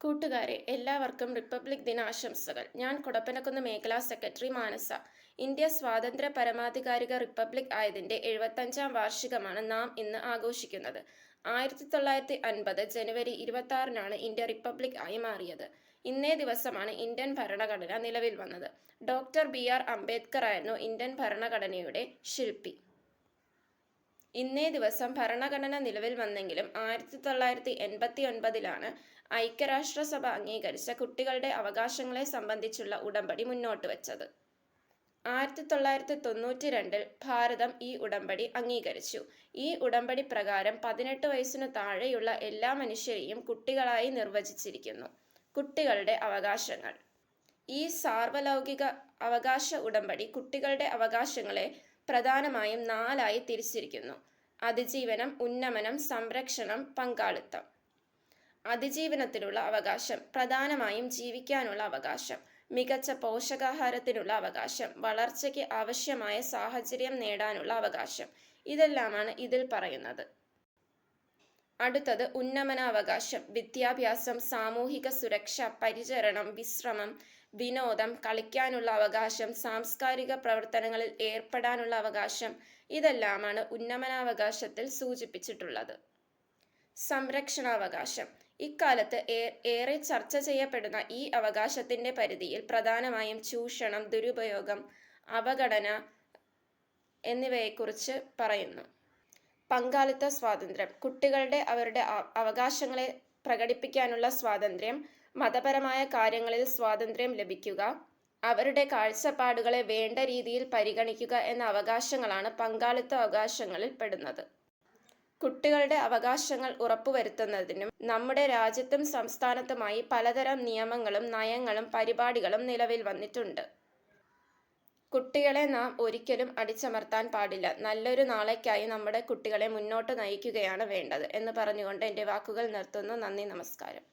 കൂട്ടുകാരെ എല്ലാവർക്കും റിപ്പബ്ലിക് ദിനാശംസകൾ. ഞാൻ കൊടപ്പനക്കുന്ന് മേഖലാ സെക്രട്ടറി മാനസ. ഇന്ത്യ സ്വാതന്ത്ര്യ പരമാധികാരിക റിപ്പബ്ലിക് ആയതിന്റെ എഴുപത്തഞ്ചാം വാർഷികമാണ് നാം ഇന്ന് ആഘോഷിക്കുന്നത്. ആയിരത്തി തൊള്ളായിരത്തി അൻപത് ജനുവരി ഇരുപത്തി ആറിനാണ് ഇന്ത്യ റിപ്പബ്ലിക് ആയി മാറിയത്. ഇന്നേ ദിവസമാണ് ഇന്ത്യൻ ഭരണഘടന നിലവിൽ വന്നത്. ഡോക്ടർ ബി ആർ അംബേദ്കർ ആയിരുന്നു ഇന്ത്യൻ ഭരണഘടനയുടെ ശില്പി. ഇന്നേ ദിവസം ഭരണഘടന നിലവിൽ വന്നെങ്കിലും ആയിരത്തി തൊള്ളായിരത്തി എൺപത്തി ഒൻപതിലാണ് ഐക്യരാഷ്ട്രസഭ അംഗീകരിച്ച കുട്ടികളുടെ അവകാശങ്ങളെ സംബന്ധിച്ചുള്ള ഉടമ്പടി മുന്നോട്ട് വച്ചത്. ആയിരത്തി തൊള്ളായിരത്തി തൊണ്ണൂറ്റി രണ്ടിൽ ഭാരതം ഈ ഉടമ്പടി അംഗീകരിച്ചു. ഈ ഉടമ്പടി പ്രകാരം പതിനെട്ട് വയസ്സിനു താഴെയുള്ള എല്ലാ മനുഷ്യരെയും കുട്ടികളായി നിർവചിച്ചിരിക്കുന്നു. കുട്ടികളുടെ അവകാശങ്ങൾ. ഈ സാർവലൗകിക അവകാശ ഉടമ്പടി കുട്ടികളുടെ അവകാശങ്ങളെ പ്രധാനമായും നാലായി തിരിച്ചിരിക്കുന്നു. അതിജീവനം ഉന്നമനം സംരക്ഷണം പങ്കാളിത്തം. അതിജീവനത്തിനുള്ള അവകാശം പ്രധാനമായും ജീവിക്കാനുള്ള അവകാശം മികച്ച പോഷകാഹാരത്തിനുള്ള അവകാശം വളർച്ചയ്ക്ക് ആവശ്യമായ സാഹചര്യം നേടാനുള്ള അവകാശം ഇതെല്ലാമാണ് ഇതിൽ പറയുന്നത്. അടുത്തത് ഉന്നമനാവകാശം വിദ്യാഭ്യാസം സാമൂഹിക സുരക്ഷ പരിചരണം വിശ്രമം വിനോദം കളിക്കാനുള്ള അവകാശം സാംസ്കാരിക പ്രവർത്തനങ്ങളിൽ ഏർപ്പെടാനുള്ള അവകാശം ഇതെല്ലാമാണ് ഉന്നമനാവകാശത്തിൽ സൂചിപ്പിച്ചിട്ടുള്ളത്. സംരക്ഷണാവകാശം. ഇക്കാലത്ത് ഏറെ ചർച്ച ചെയ്യപ്പെടുന്ന ഈ അവകാശത്തിന്റെ പരിധിയിൽ പ്രധാനമായും ചൂഷണം ദുരുപയോഗം അവഗണന എന്നിവയെക്കുറിച്ച് പറയുന്നു. പങ്കാളിത്ത സ്വാതന്ത്ര്യം. കുട്ടികളുടെ അവരുടെ അവകാശങ്ങളെ പ്രകടിപ്പിക്കാനുള്ള സ്വാതന്ത്ര്യം മതപരമായ കാര്യങ്ങളിൽ സ്വാതന്ത്ര്യം ലഭിക്കുക അവരുടെ കാഴ്ചപ്പാടുകളെ വേണ്ട രീതിയിൽ പരിഗണിക്കുക എന്ന അവകാശങ്ങളാണ് പങ്കാളിത്ത അവകാശങ്ങളിൽ പെടുന്നത്. കുട്ടികളുടെ അവകാശങ്ങൾ ഉറപ്പുവരുത്തുന്നതിനും നമ്മുടെ രാജ്യത്തും സംസ്ഥാനത്തുമായി പലതരം നിയമങ്ങളും നയങ്ങളും പരിപാടികളും നിലവിൽ വന്നിട്ടുണ്ട്. കുട്ടികളെ നാം ഒരിക്കലും അടിച്ചമർത്താൻ പാടില്ല. നല്ലൊരു നാളേക്കായി നമ്മുടെ കുട്ടികളെ മുന്നോട്ട് നയിക്കുകയാണ് വേണ്ടത് എന്ന് പറഞ്ഞുകൊണ്ട് എന്റെ വാക്കുകൾ നിർത്തുന്നു. നന്ദി നമസ്കാരം.